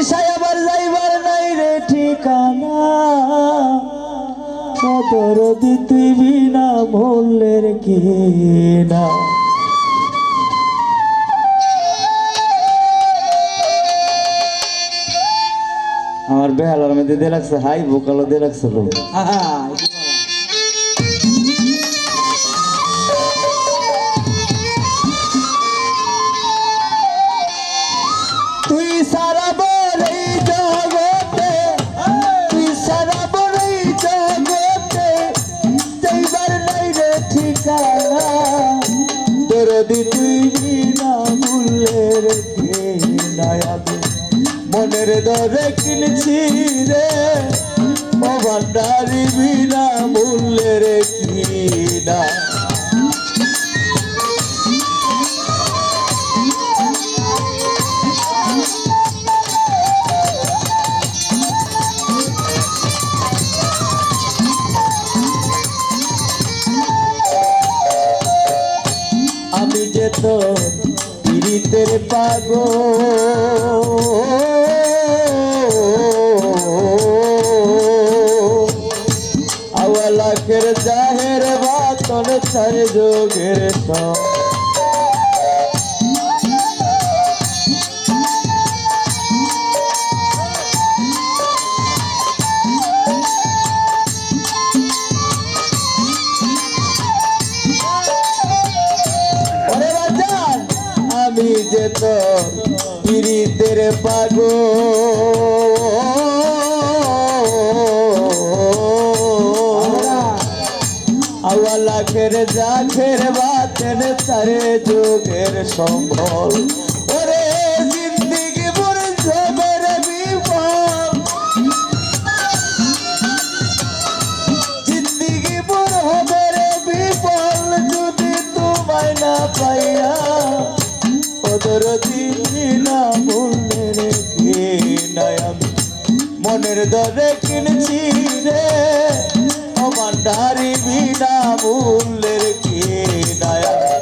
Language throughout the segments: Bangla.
মোহাম্মদ আবার যাইবার নাই রে ঠিকানা। সদর তুই বিনা কি না আমার বেহালার মধ্যে দিয়ে লাগছে হাই বোকালো দিয়ে লাগছে মনের দরে কিনছি রে ও ভান্ডারি বিনা মূল্যের কিনা। আমি যে তো পীড়িতের পাগো আওয়ালাকের জাহের বাতন ছায় যোগের সব। আমি যে তো পীড়িতের পাগো আওয়ালাখের জাখের বাতেন তারে যোগের সম্ভব ওরে জিন্দিগি মোর জবের বিপদ। জিন্দিগি মোর হবে রে বিফল যদি তোমায় না পাইয়া দিনা মূল্যের কিনায় আমি মনের দরে কিনছি রে। আমার ডারি বিনা মূল্যের কিনায় আমি।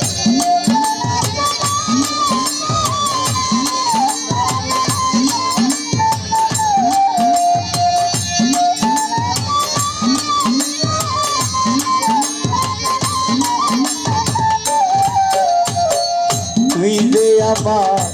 তুই যে আমার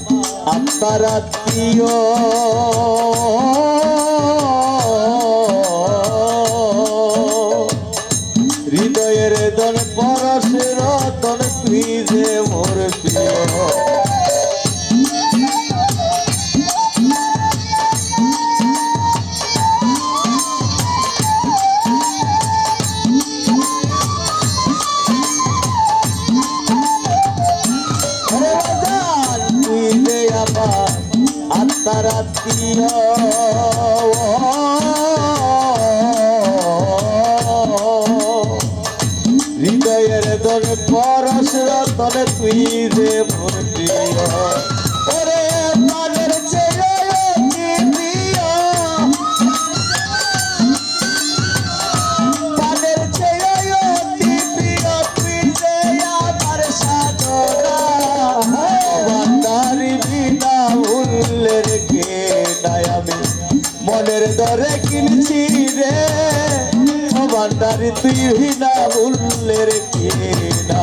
আত্মার আত্মীয় হৃদয়ের দর পরশ রতন তুই রে মোর মনের দরে কিনছি রে। ও তুই বিনা মূল্যের কেনা।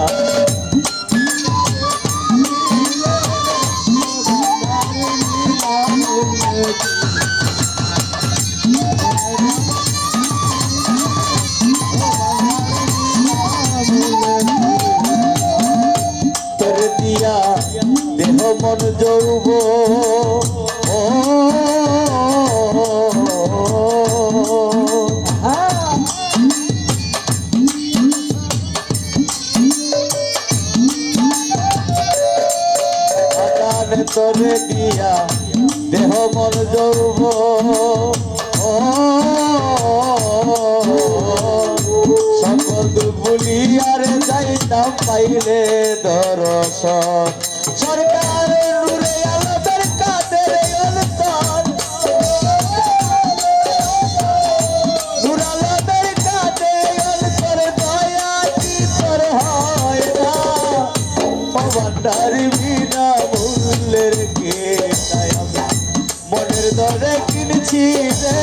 দেহ মন যৌব ও আদান তোরে দিয়া দেহ মর যৌব। সকল ভুলিয়ার যাইতাম পাইলে দরস। সরকার কে তাই আমি মনের দরে কিনছি রে?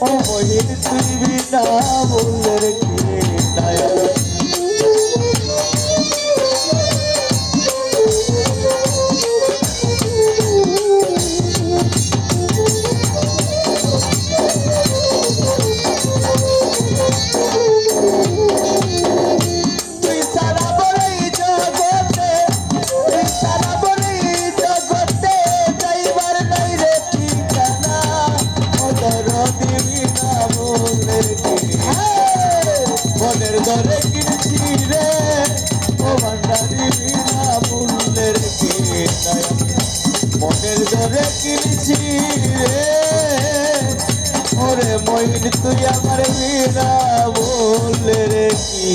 ও মহিন তুই বিনা মূল্যের কে মনের দরে কিনছি রে ও ভান্ডারি বিনা মূল্যের মনের দরে কিনছি রে ওরে মইন তুই আমার বিনা মূল্যের কি?